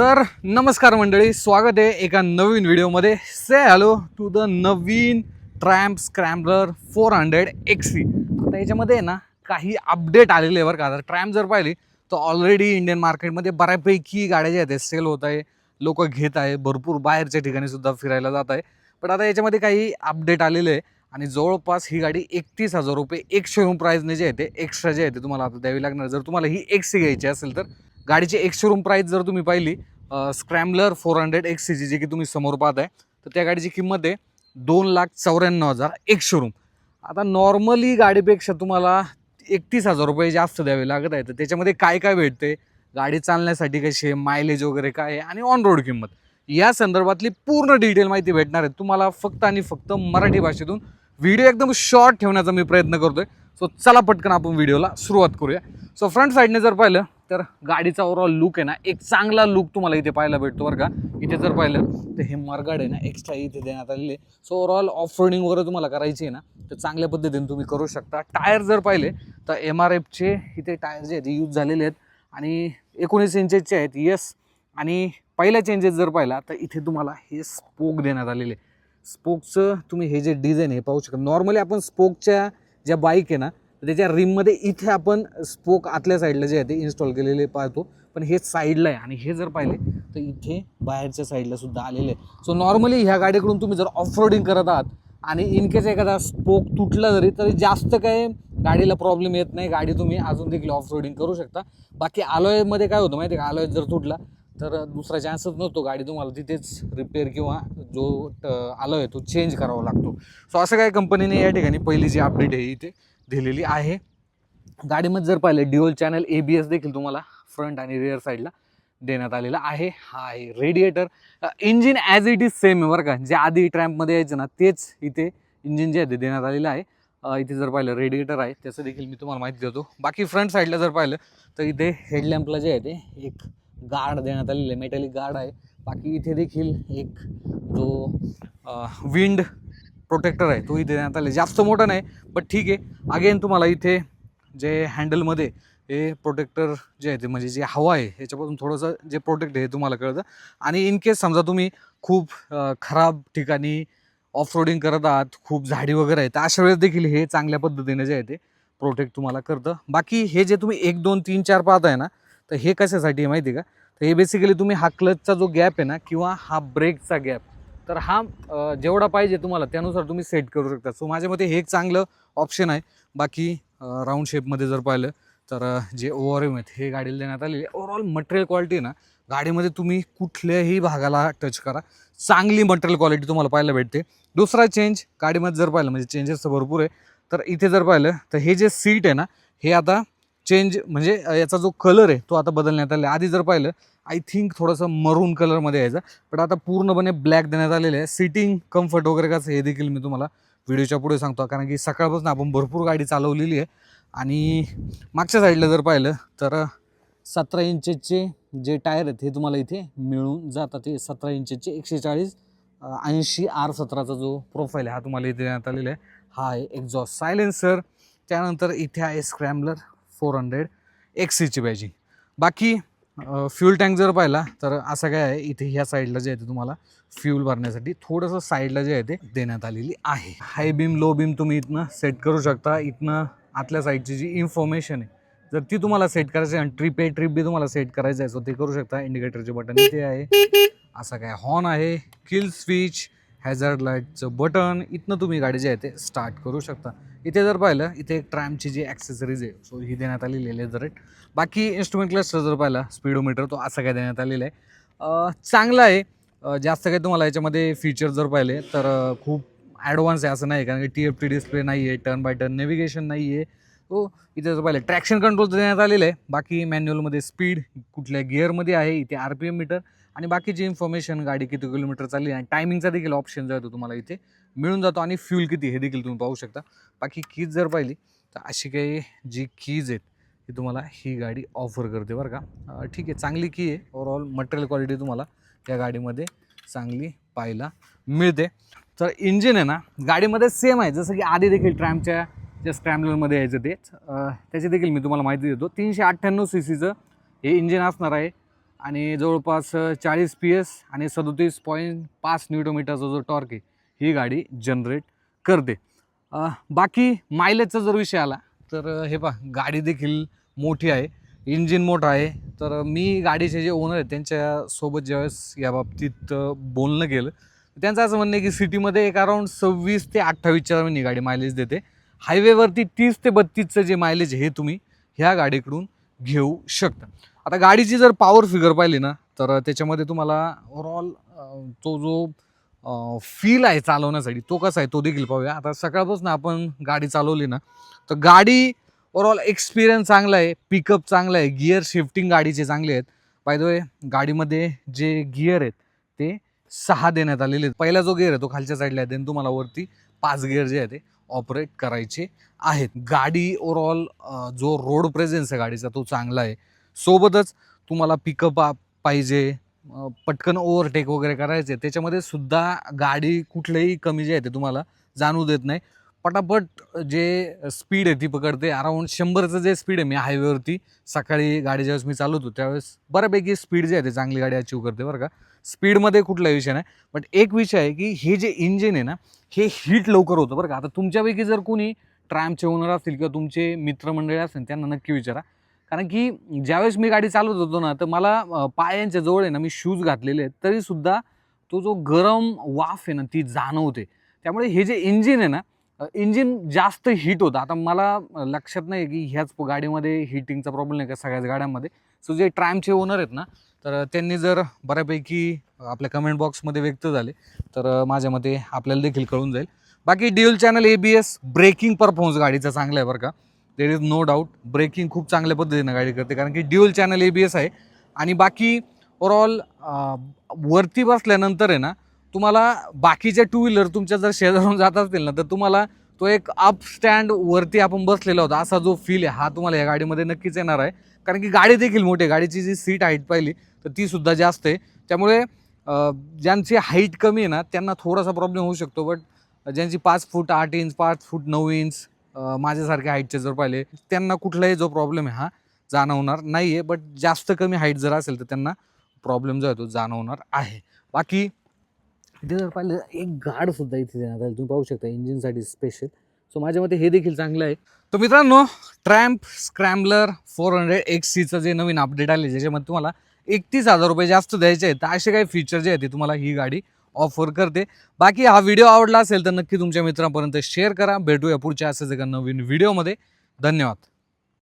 तर नमस्कार मंडळी स्वागत आहे एका नवीन व्हिडिओमध्ये. Say hello to the Naveen Triumph Scrambler four hundred X C आता याच्यामध्ये आहे ना काही अपडेट आलेले आहे बरं का. आता ट्रॅम्प जर पाहिली तर ऑलरेडी इंडियन मार्केटमध्ये बऱ्यापैकी गाड्या ज्या आहेत सेल होत आहे. लोक घेत आहे भरपूर बाहेरच्या ठिकाणी सुद्धा फिरायला जात आहे. पण आता याच्यामध्ये काही अपडेट आलेले आहे आणि जवळपास ही गाडी एकतीस हजार रुपये एक शोरूम प्राईजने जे आहे ते एक्स्ट्रा जे आहे ते तुम्हाला आता द्यावी लागणार. जर तुम्हाला ही एक्सी घ्यायची असेल तर गाडीची एक शोरूम प्राईस जर तुम्ही पाहिली Scrambler four hundred X C जी जी की तुम्ही समोर पाहताय तर त्या गाडीची किंमत आहे दोन लाख चौऱ्याण्णव हजार एक शोरूम आता नॉर्मली गाडीपेक्षा तुम्हाला एकतीस हजार रुपये जास्त द्यावे लागत आहे. तर त्याच्यामध्ये काय काय भेटते? गाडी चालण्यासाठी कशी आहे? मायलेज वगैरे काय आहे? आणि ऑन रोड किंमत. या संदर्भातली पूर्ण डिटेल माहिती भेटणार आहे. तुम्हाला फक्त आणि फक्त मराठी भाषेतून व्हिडिओ एकदम शॉर्ट ठेवण्याचा मी प्रयत्न करतोय. सो चला पटकन आपण व्हिडिओला सुरुवात करूया. सो फ्रंट साईडने जर पाहिलं तर गाडीचा ओव्हरऑल लुक आहे ना एक चांगला लुक तुम्हाला इथे पाहायला भेटतो बरं का. इथे जर पाहिलं तर हे मरगाड आहे ना एक्स्ट्रा इथे देण्यात आलेले सो ओव्हरऑल ऑफ रोडिंग वगैरे तुम्हाला करायची आहे ना तर चांगल्या पद्धतीने तुम्ही करू शकता. टायर जर पाहिले तर एम आर एफचे इथे टायर जे आहेत ते यूज झालेले आहेत. आणि एकोणीस इंचेसचे आहेत येस आणि पहिल्या चेंजेस जर पाहिला तर इथे तुम्हाला हे स्पोक देण्यात आलेले स्पोकचं तुम्ही हे जे डिझाईन हे पाहू शकता. नॉर्मली आपण स्पोकच्या ज्या बाईक आहे ना तर त्याच्या रिममध्ये इथे आपण स्पोक आतल्या साईडला जे आहे ते इन्स्टॉल केलेले पाहतो. पण हे साईडला आहे आणि हे जर पाहिले तर इथे बाहेरच्या साईडला सुद्धा आलेले आहे. सो नॉर्मली ह्या गाडीकडून तुम्ही जर ऑफ रोडिंग करत आहात आणि इन केस एखादा स्पोक तुटला जरी तरी जास्त काय गाडीला प्रॉब्लेम येत नाही. गाडी तुम्ही अजून देखील ऑफ रोडिंग करू शकता. बाकी आलोयमध्ये काय होतं माहिती आहे का? आलोय जर तुटला तर दुसरा चान्सच नसतो गाडी तुम्हाला तिथेच रिपेअर किंवा जो आलो आहे तो चेंज करावा लागतो. सो असं काय कंपनीने या ठिकाणी पहिली जी अपडेट आहे इथे दिलेली आहे. गाडीमध्ये जर पाहिलं dual channel A B S देखील तुम्हाला फ्रंट आणि रिअर साईडला देण्यात आलेला आहे. हा आहे radiator engine as it is same आहे बरं का. जे आधी ट्रॅम्पमध्ये यायचं ना तेच इथे इंजिन जे आहे ते देण्यात आलेलं आहे. इथे जर पाहिलं रेडिएटर आहे. त्याचं देखील मी तुम्हाला माहिती देतो. बाकी फ्रंट साईडला जर पाहिलं तर इथे हेडलॅम्पला जे आहे ते एक गार्ड देण्यात आलेलं आहे. मेटॅलिक गार्ड आहे. बाकी इथे देखील एक जो विंड प्रोटेक्टर आहे. तो इथे देण्यात आला. आहे. जास्त मोठा नाही बट ठीक आहे. अगेन तुम्हाला इथे जे हँडलमध्ये हे प्रोटेक्टर जे आहे ते म्हणजे जे हवा आहे ह्याच्यापासून थोडंसं जे प्रोटेक्ट आहे हे तुम्हाला कळतं. आणि इन केस समजा तुम्ही खूप खराब ठिकाणी ऑफ रोडिंग करत आहात खूप झाडी वगैरे आहे तर अशा वेळेस देखील हे चांगल्या पद्धतीने जे आहे ते प्रोटेक्ट तुम्हाला करतं. बाकी हे जे तुम्ही एक दोन तीन चार पाहताय ना तर हे कशासाठी आहे माहिती आहे का? तर हे बेसिकली तुम्ही हा क्लचचा जो गॅप आहे ना किंवा हा ब्रेकचा गॅप तर हा जेवढा पाहिजे तुम्हाला त्यानुसार तुम्ही सेट करू शकता. सो माझ्या मते हे एक चांगलं ऑप्शन आहे. बाकी राऊंड शेपमध्ये जर पाहिलं तर जे जे एम आहेत हे गाडीला देण्यात आलेले ओवरऑल मटेरियल क्वालिटी आहे ना गाडीमध्ये तुम्ही कुठल्याही भागाला टच करा. चांगली मटेरियल क्वालिटी तुम्हाला पाहायला भेटते. दुसरा चेंज गाडीमध्ये जर पाहिलं म्हणजे चेंजेस तर भरपूर आहे. तर इथे जर पाहिलं तर हे जे सीट आहे ना हे आता चेंज म्हणजे याचा जो कलर आहे तो आता बदलण्यात आला आहे. आधी जर पाहिलं आय थिंक थोडंसं मरून कलरमध्ये यायचा. पण आता पूर्णपणे ब्लॅक देण्यात आलेलं आहे. सिटिंग कम्फर्ट वगैरे कसं हे देखील मी तुम्हाला व्हिडिओच्या पुढे सांगतो. कारण की सकाळपासून आपण भरपूर गाडी चालवलेली आहे. आणि मागच्या साईडला जर पाहिलं तर सतरा इंचेसचे जे टायर आहेत हे तुम्हाला इथे मिळून जातात. ते सतरा इंचेसचे एकशे चाळीस ऐंशी आर सतराचा जो प्रोफाईल आहे हा तुम्हाला इथे देण्यात आलेला आहे. हा आहे एक्झॉस्ट सायलेन्सर त्यानंतर इथे आहे स्क्रॅम्बलर फोर हंड्रेड एक्सीची पाहिजे बाकी फ्यूल टँक जर पाहिला तर असं काय आहे इथे ह्या साईडला जे आहे ते तुम्हाला फ्यूल भरण्यासाठी थोडंसं साईडला जे आहे ते देण्यात आलेली आहे. हाय बीम लो बीम तुम्ही इथनं सेट करू शकता. इथनं आतल्या साईडची जी इन्फॉर्मेशन आहे जर ती तुम्हाला सेट करायची आहे आणि ट्रिप आहे ट्रिप बी तुम्हाला सेट करायचं आहे सो ते करू शकता. इंडिकेटरचे बटन इथे आहे. असं काय हॉर्न आहे. किल स्विच हॅझर्ड लाईटचं बटन इथनं तुम्ही गाडी जे आहे ते स्टार्ट करू शकता. इथे जर पाहिलं इथे एक ट्रॅमची जी ॲक्सेसरीज आहे सो ही देण्यात आलेली आहे लेझर रेट बाकी इन्स्ट्रुमेंट क्लस्टर जर पाहिला स्पीडोमीटर तो असा काय देण्यात आलेला आहे. चांगला आहे. जास्त काही तुम्हाला याच्यामध्ये फीचर जर पाहिले तर खूप ॲडव्हान्स आहे असं नाही कारण की टी एफ टी डिस्प्ले नाही आहे टर्न बाय टर्न नेव्हिगेशन नाही आहे तो इथे जर पाहिलं ट्रॅक्शन कंट्रोल देण्यात आलेलं आहे. बाकी मॅन्युअलमध्ये स्पीड कुठल्या गिअरमध्ये आहे इथे आर पी एम मीटर आणि बाकीची इन्फॉर्मेशन गाडी किती किलोमीटर चालली आणि टायमिंगचा देखील ऑप्शन जो आहे तो तुम्हाला इथे मिळून जातो आणि फ्यूल किती हे देखील तुम्ही पाहू शकता. बाकी कीज जर पाहिली तर अशी काही जी कीज आहेत ती तुम्हाला ही गाडी ऑफर करते बरं का. ठीक आहे चांगली की आहे. ओवरऑल मटेरियल क्वालिटी तुम्हाला या गाडीमध्ये चांगली पाहायला मिळते. तर इंजिन आहे ना गाडीमध्ये सेम आहे. जसं की आधी देखील ट्रॅमच्या ज्या स्क्रॅम्बलरमध्ये यायचं तेच. त्याचे त्याची देखील मी तुम्हाला माहिती देतो. तीनशे अठ्ठ्याण्णव सी सीचं हे इंजिन असणार आहे. आणि जवळपास चाळीस पी एस आणि सदोतीस पॉईंट पाच न्यूटोमीटरचा जो टॉर्क आहे ही गाडी जनरेट करते. बाकी मायलेजचा जर विषय आला तर हे पहा गाडी देखील मोठी आहे. इंजिन मोठं आहे. तर मी गाडीचे जे ओनर आहेत त्यांच्यासोबत ज्यावेळेस या बाबतीत बोलणं केलं त्यांचं असं म्हणणं आहे की सिटीमध्ये एक अराऊंड सव्वीस ते अठ्ठावीसच्या मी गाडी मायलेज देते. हायवेवरती तीस ते बत्तीसचं जे मायलेज आहे हे तुम्ही ह्या गाडीकडून घेऊ शकता. आता गाडीची जर पॉवर फिगर पाहिली ना तर त्याच्यामध्ये तुम्हाला ओवरऑल तो जो फील आहे चालवण्यासाठी तो कसा आहे तो देखील पाहूया. आता सकाळपासून आपण गाडी चालवली ना तर गाडी ओवरऑल एक्सपिरियन्स चांगला आहे पिकअप चांगला आहे गिअर शिफ्टिंग गाडीचे चांगले आहेत. बाय द वे गाडीमध्ये जे गिअर आहेत ते सहा देण्यात आलेले आहेत. पहिला जो गिअर आहे तो खालच्या साईडला आहे देन तुम्हाला वरती पाच गिअर जे आहे ते ऑपरेट करायचे आहेत. गाडी ओवरऑल जो रोड प्रेझेन्स आहे गाडीचा तो चांगला आहे. सोबतच तुम्हाला पिकअप पाहिजे पटकन ओव्हरटेक वगैरे करायचे. त्याच्यामध्ये सुद्धा गाडी कुठलेही कमी जे आहे ते तुम्हाला जाणू देत नाही. पटापट जे स्पीड आहे ती पकडते. अराऊंड शंभरचं जे स्पीड आहे मी हायवेवरती सकाळी गाडी ज्यावेळेस मी चालवतो त्यावेळेस बऱ्यापैकी स्पीड जे आहे ते चांगली गाडी अचीव करते बरं का. स्पीडमध्ये कुठला विषय नाही. बट एक विषय आहे की हे जे इंजिन आहे ना हे हीट लवकर होतं बरं का. आता तुमच्यापैकी जर कोणी ट्रॅम्पचे ओनर असतील किंवा तुमचे मित्रमंडळी असतील त्यांना नक्की विचारा. कारण की ज्यावेळेस मी गाडी चालवत होतो ना तर मला पायांच्या जवळ आहे ना मी शूज घातलेले आहेत तरीसुद्धा तो जो गरम वाफ आहे ना ती जाणवते. त्यामुळे हे जे इंजिन आहे ना इंजिन जास्त हीट होतं. आता मला लक्षात नाही की ह्याच गाडीमध्ये हिटिंगचा प्रॉब्लेम नाही का सगळ्याच गाड्यांमध्ये. सो जे ट्रॅमचे ओनर आहेत ना तर त्यांनी जर बऱ्यापैकी आपल्या कमेंट बॉक्समध्ये व्यक्त झाले तर माझ्या मते आपल्याला देखील कळून जाईल. बाकी dual channel A B S braking performance गाडीचा चांगला आहे बरं का. There is no doubt braking खूप चांगल्या पद्धतीनं गाडी करते कारण की dual channel A B S आहे. आणि बाकी ओवरऑल वरती बसल्यानंतर आहे ना तुम्हाला बाकीच्या टू व्हीलर तुमच्या जर शेजारून जात असतील ना तर तुम्हाला तो एक अप स्टँड वरती आपण बसलेला होता. असा जो फील आहे हा तुम्हाला या गाडीमध्ये नक्कीच येणार आहे. कारण की गाडी देखील मोठी आहे. गाडीची जी सीट हाईट पाहिली तर ती सुद्धा जास्त आहे. त्यामुळे ज्यांची हाईट कमी आहे ना त्यांना थोडासा प्रॉब्लेम होऊ शकतो. बट ज्यांची पाच फूट आठ इंच पाच फूट नऊ इंच माझ्यासारख्या हाईटचे जर पाहिले त्यांना कुठलाही जो प्रॉब्लेम आहे हा जाणवणार नाही आहे बट जास्त कमी हाईट जर असेल तर त्यांना प्रॉब्लेम जो आहे तो जाणवणार आहे. बाकी इथे जर पाहिलं एक गाड सुद्धा इथे देण्यात आली तुम्ही पाहू शकता इंजिनसाठी स्पेशल सो माझ्या मते हे देखील चांगलं आहे. तर मित्रांनो Triumph Scrambler four hundred X सीचं जे नवीन अपडेट आले ज्याच्यामध्ये तुम्हाला एकतीस हजार रुपये जास्त द्यायचे आहेत तर असे काही फीचर जे आहेत ते तुम्हाला ही गाडी ऑफर करते. बाकी हा व्हिडिओ आवडला असेल तर नक्की तुमच्या मित्रांपर्यंत शेअर करा. भेटूया पुढच्या असंच एका नवीन व्हिडिओमध्ये धन्यवाद.